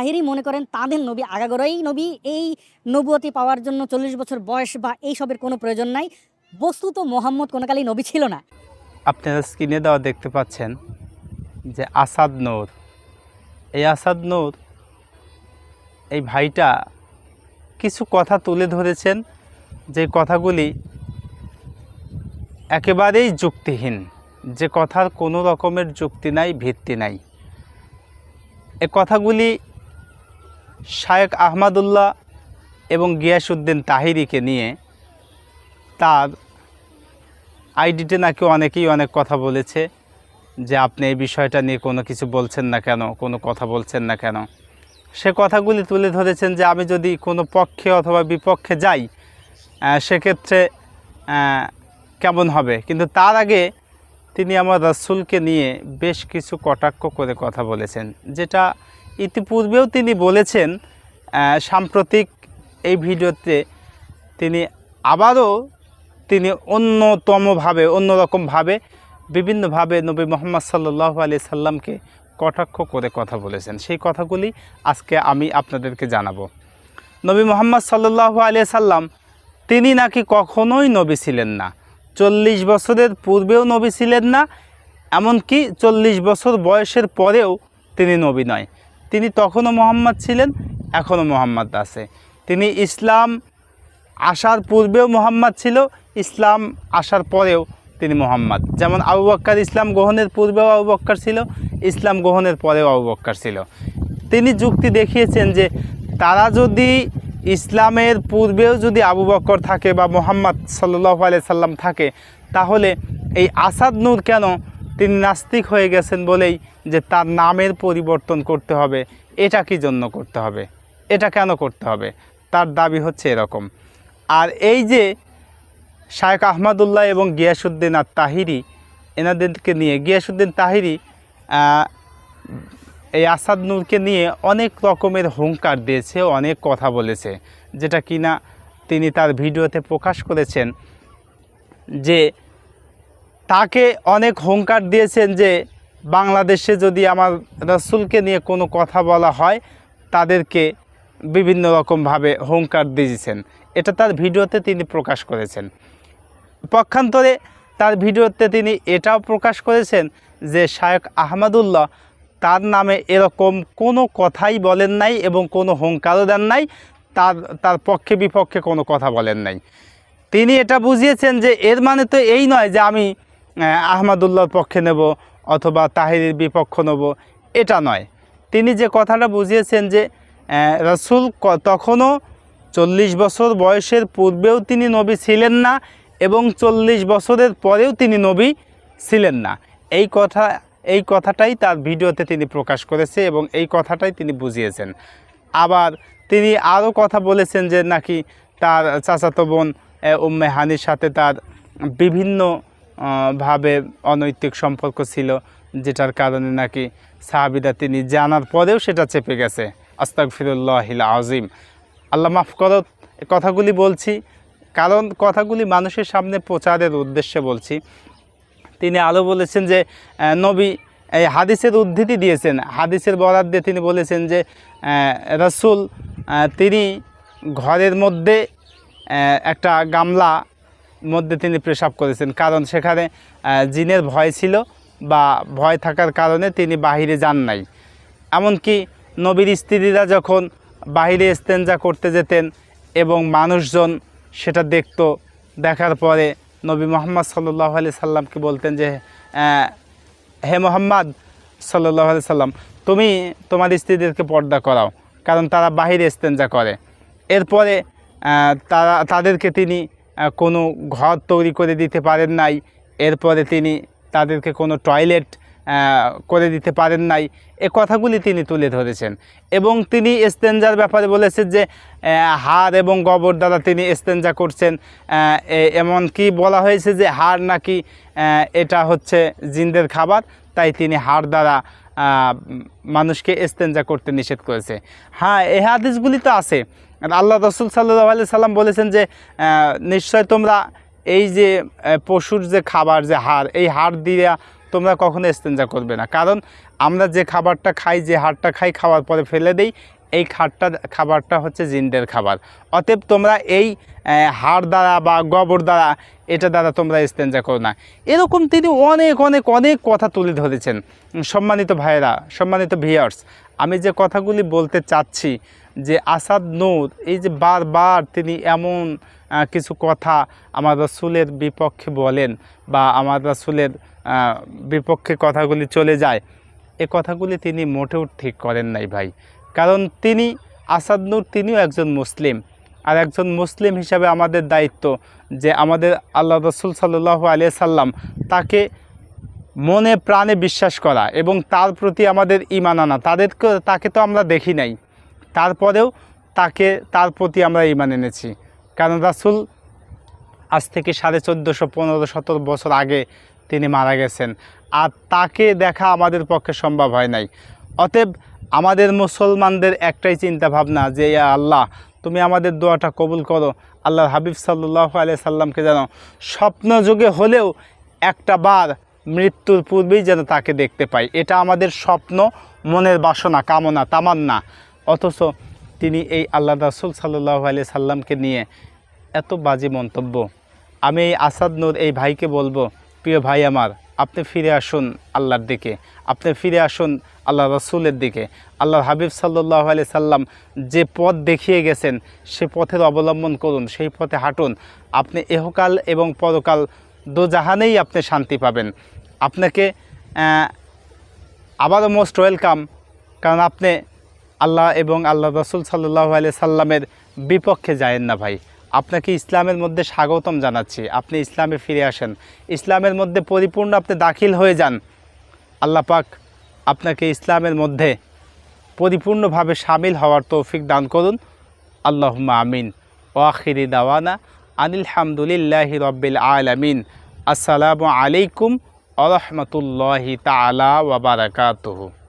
তাহিরি মনে করেন তাদের নবী, আগাগোড়াই নবী, এই নবুয়তি পাওয়ার জন্য চল্লিশ বছর বয়স বা এই সবের কোনো প্রয়োজন নাই। বস্তুত মোহাম্মদ কোনো কালেই নবী ছিল না। আপনারা স্ক্রিনে দেওয়া দেখতে পাচ্ছেন যে আসাদ নূর। এই আসাদ নূর, এই ভাইটা কিছু কথা তুলে ধরেছেন যে কথাগুলি একেবারেই যুক্তিহীন, যে কথার কোনো রকমের যুক্তি নাই, ভিত্তি নাই। এ কথাগুলি শায়েক আহমদুল্লাহ এবং গিয়াসউদ্দিন তাহিরিকে নিয়ে তার আইডিতে নাকি অনেকেই অনেক কথা বলেছে যে আপনি এই বিষয়টা নিয়ে কোনো কিছু বলছেন না কেন, কোনো কথা বলছেন না কেন। সে কথাগুলি তুলে ধরেছেন যে আমি যদি কোনো পক্ষে অথবা বিপক্ষে যাই সেক্ষেত্রে কেমন হবে? কিন্তু তার আগে তিনি আমার রাসুলকে নিয়ে বেশ কিছু কটাক্ষ করে কথা বলেছেন, যেটা ইতিপূর্বেও তিনি বলেছেন সাম্প্রতিক এই ভিডিওতে তিনি আবারও তিনি অন্যতমভাবে, অন্যরকমভাবে, বিভিন্নভাবে নবী মোহাম্মদ সাল্লাহ আলি সাল্লামকে কটাক্ষ করে কথা বলেছেন। সেই কথাগুলি আজকে আমি আপনাদেরকে জানাব। নবী মোহাম্মদ সাল্লাহ আলি সাল্লাম, তিনি নাকি কখনোই নবী ছিলেন না। চল্লিশ বছরের পূর্বেও নবী ছিলেন না, এমনকি চল্লিশ বছর বয়সের পরেও তিনি নবী নয়। তিনি তখনও মোহাম্মদ ছিলেন, এখনও মোহাম্মদ আছে। তিনি ইসলাম আসার পূর্বেও মোহাম্মদ ছিল, ইসলাম আসার পরেও তিনি মোহাম্মদ। যেমন আবু বক্কর ইসলাম গ্রহণের পূর্বেও আবু বক্কর ছিল, ইসলাম গ্রহণের পরেও আবু বক্কর ছিল। তিনি যুক্তি দেখিয়েছেন যে, তারা যদি ইসলামের পূর্বেও যদি আবু বক্কর থাকে বা মোহাম্মদ সাল্লাহ আলিয়া সাল্লাম থাকে, তাহলে এই আসাদ নূর কেন তিনি নাস্তিক হয়ে গেছেন বলেই যে তার নামের পরিবর্তন করতে হবে। এটা কি জন্য করতে হবে? এটা কেন করতে হবে? তার দাবি হচ্ছে এরকম। আর এই যে শায়েখ আহমদুল্লাহ এবং গিয়াসুদ্দিন আর তাহিরি এনাদেরকে নিয়ে গিয়াসুদ্দিন তাহিরি এই আসাদ নূরকে নিয়ে অনেক রকমের হুঙ্কার দিয়েছে, অনেক কথা বলেছে, যেটা কিনা তিনি তার ভিডিওতে প্রকাশ করেছেন যে তাকে অনেক হুঙ্কার দিয়েছেন যে বাংলাদেশে যদি আমার রসুলকে নিয়ে কোনো কথা বলা হয়, তাদেরকে বিভিন্ন রকমভাবে হুঙ্কার দিয়েছেন। এটা তার ভিডিওতে তিনি প্রকাশ করেছেন। পক্ষান্তরে তার ভিডিওতে তিনি এটাও প্রকাশ করেছেন যে শায়ক আহমদুল্লাহ তার নামে এরকম কোনো কথাই বলেন নাই এবং কোনো হুঙ্কারও দেন নাই, তার তার পক্ষে বিপক্ষে কোনো কথা বলেন নাই। তিনি এটা বুঝিয়েছেন যে এর মানে তো এই নয় যে আমি আহমদুল্লাহর পক্ষে নেব অথবা তাহিরের বিপক্ষ নেব, এটা নয়। তিনি যে কথাটা বুঝিয়েছেন যে রসুল তখনও চল্লিশ বছর বয়সের পূর্বেও তিনি নবী ছিলেন না এবং চল্লিশ বছরের পরেও তিনি নবী ছিলেন না। এই কথা, এই কথাটাই তার ভিডিওতে তিনি প্রকাশ করেছে এবং এই কথাটাই তিনি বুঝিয়েছেন। আবার তিনি আরও কথা বলেছেন যে, নাকি তার চাচাতো বোন উম্মে হানির সাথে তার বিভিন্ন ভাবে অনৈতিক সম্পর্ক ছিল, যেটার কারণে নাকি সাহাবিদা তিনি জানার পরেও সেটা চেপে গেছে। আস্তাক ফিরুল্লাহিল আজিম আল্লাহ মাফ করত কথাগুলি বলছি, কারণ কথাগুলি মানুষের সামনে প্রচারের উদ্দেশ্যে বলছি। তিনি আরও বলেছেন যে নবী এই হাদিসের উদ্ধৃতি দিয়েছেন। হাদিসের বরাদ দিয়ে তিনি বলেছেন যে রসুল তিনি ঘরের মধ্যে একটা গামলা মধ্যে তিনি পেশাব করেছেন। কারণ সেখানে জিনের ভয় ছিল বা ভয় থাকার কারণে তিনি বাহিরে যান নাই। এমনকি নবীর স্ত্রীরা যখন বাইরে স্তেঞ্জা করতে যেতেন এবং মানুষজন সেটা দেখত, দেখার পরে নবী মোহাম্মদ সাল্লাহ আলি সাল্লামকে বলতেন যে হে মোহাম্মদ সাল্লাহ আলি সাল্লাম, তুমি তোমার স্ত্রীদেরকে পর্দা করাও, কারণ তারা বাহিরে স্তেঞ্জা করে। এরপরে তারা, তাদেরকে তিনি কোনো ঘর তৈরি করে দিতে পারেন নাই। এরপরে তিনি তাদেরকে কোনো টয়লেট করে দিতে পারেন নাই। এ কথাগুলি তিনি তুলে ধরেছেন। এবং তিনি এস্তেঞ্জার ব্যাপারে বলেছেন যে হাড় এবং গোবর দ্বারা তিনি এস্তেঞ্জা করছেন। আহ, এ- এমনকি বলা হয়েছে যে হাড় নাকি এটা হচ্ছে জিনদের খাবার তাই তিনি হাড় দ্বারা মানুষকে এস্তেঞ্জা করতে নিষেধ করেছে। হ্যাঁ এই হাদিসগুলি তো আছে। আর আল্লাহ রসুল সাল্লাহ আলি সাল্লাম বলেছেন যে নিশ্চয় তোমরা এই যে পশুর যে খাবার, যে হাড়, এই হাড় দিয়ে তোমরা কখনো ইস্তেঞ্জা করবে না। কারণ আমরা যে খাবারটা খাই, যে হাড়টা খাই, খাওয়ার পরে ফেলে দেই, এই খাটটা খাবারটা হচ্ছে জিনদের খাবার। অতএব তোমরা এই হাড় দ্বারা বা গোবর দ্বারা এটা দ্বারা তোমরা ইস্তেঞ্জা করো না। এরকম তিনি অনেক অনেক অনেক কথা তুলে ধরেছেন। সম্মানিত ভাইয়েরা, সম্মানিত ভিয়ার্স আমি যে কথাগুলি বলতে চাচ্ছি যে আসাদ নূর, এই যে বারবার তিনি এমন কিছু কথা আমার রসুলের বিপক্ষে বলেন বা আমার রসুলের বিপক্ষে কথাগুলি চলে যায়, এ কথাগুলি তিনি মোটেও ঠিক করেন নাই ভাই। কারণ তিনি, আসাদ নূর তিনিও একজন মুসলিম। আর একজন মুসলিম হিসাবে আমাদের দায়িত্ব যে আমাদের আল্লাহ রসুল সাল্লাহ আলিয়া সাল্লাম তাকে মনে প্রাণে বিশ্বাস করা এবং তার প্রতি আমাদের ইমান আনা। তাদেরকে, তাকে তো আমরা দেখি নাই। তারপরেও তাকে, তার প্রতি আমরা ইমান এনেছি। কারণ রাসুল আজ থেকে সাড়ে চোদ্দোশো, পনেরো, সতেরো বছর আগে তিনি মারা গেছেন। আর তাকে দেখা আমাদের পক্ষে সম্ভব হয় নাই। অতএব আমাদের মুসলমানদের একটাই চিন্তা ভাবনা যে আল্লাহ, তুমি আমাদের দোয়াটা কবুল করো। আল্লাহ হাবিব সাল্লাহ আলিয়া সাল্লামকে যেন স্বপ্ন যুগে হলেও একটা বার মৃত্যুর পূর্বেই যেন তাকে দেখতে পাই। এটা আমাদের স্বপ্ন, মনের বাসনা, কামনা, তামান্না। অথচ তিনি এই আল্লাহ রাসুল সাল্লাহ আলি সাল্লামকে নিয়ে এত বাজে মন্তব্য। আমি এই আসাদ নূর এই ভাইকে বলব, প্রিয় ভাই আমার, আপনি ফিরে আসুন আল্লাহর দিকে। আপনি ফিরে আসুন আল্লাহ রসুলের দিকে। আল্লাহ হাবিব সাল্লাহ আলি সাল্লাম যে পথ দেখিয়ে গেছেন, সে পথের অবলম্বন করুন, সেই পথে হাঁটুন। আপনি এহকাল এবং পরকাল দোজাহানেই আপনি শান্তি পাবেন। আপনাকে আবারও মোস্ট ওয়েলকাম, কারণ আপনি আল্লাহ এবং আল্লাহ রসুল সাল্লাহ আলি সাল্লামের বিপক্ষে যায়েন না ভাই। আপনাকে ইসলামের মধ্যে স্বাগতম জানাচ্ছি। আপনি ইসলামে ফিরে আসেন। ইসলামের মধ্যে পরিপূর্ণ আপনি দাখিল হয়ে যান। আল্লাহ পাক আপনাকে ইসলামের মধ্যে পরিপূর্ণভাবে সামিল হওয়ার তৌফিক দান করুন। আল্লাহুম্মা আমিন। ওয়াখিরি দাওয়ানা আনিল হামদুলিল্লাহি রব্বিল আলামিন। আসসালামু আলাইকুম আ রহমতুল্লাহি তালা ওয়াবারাকাতুহু